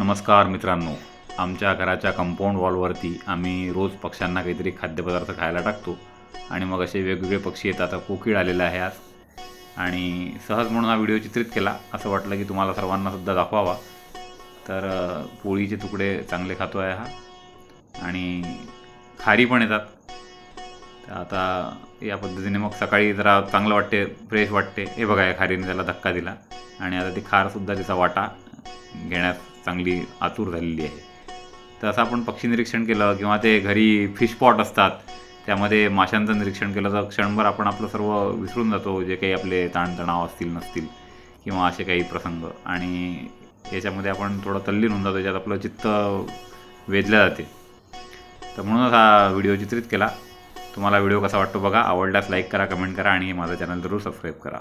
नमस्कार मित्रांनो. आमच्या घराच्या कंपाऊंड वॉलवरती आम्ही रोज पक्ष्यांना काहीतरी खाद्यपदार्थ खायला टाकतो. आणि मग असे वेगवेगळे पक्षी येतात. आता कोकिळ आलेला आहे आज. आणि सहज म्हणून हा व्हिडिओ चित्रित केला. असं वाटलं की तुम्हाला सर्वांना सुद्धा दाखवावा. तर पोळीचे तुकडे चांगले खातो आहे हा. आणि खारी पण येतात. तर आता या पद्धतीने मग सकाळी जरा चांगलं वाटते फ्रेश वाटते. हे बघा या खारीने त्याला धक्का दिला. आणि आता ती खारसुद्धा तिचा वाटा घेण्यात चांगली आतुर झालेली आहे. तर असं आपण पक्षी निरीक्षण केलं किंवा ते घरी फिश पॉट असतात त्यामध्ये माशांचं निरीक्षण केलं तर क्षणभर आपण आपलं सर्व विसरून जातो जे काही आपले ताणतणाव असतील नसतील किंवा असे काही प्रसंग. आणि याच्यामध्ये आपण थोडं तल्लीन होऊन जातो याच्यात आपलं चित्त वेधल्या जाते. तर म्हणूनच हा व्हिडिओ चित्रित केला. तुम्हाला व्हिडिओ कसा वाटतो बघा. आवडल्यास लाईक करा कमेंट करा आणि माझं चॅनल जरूर सबस्क्राईब करा.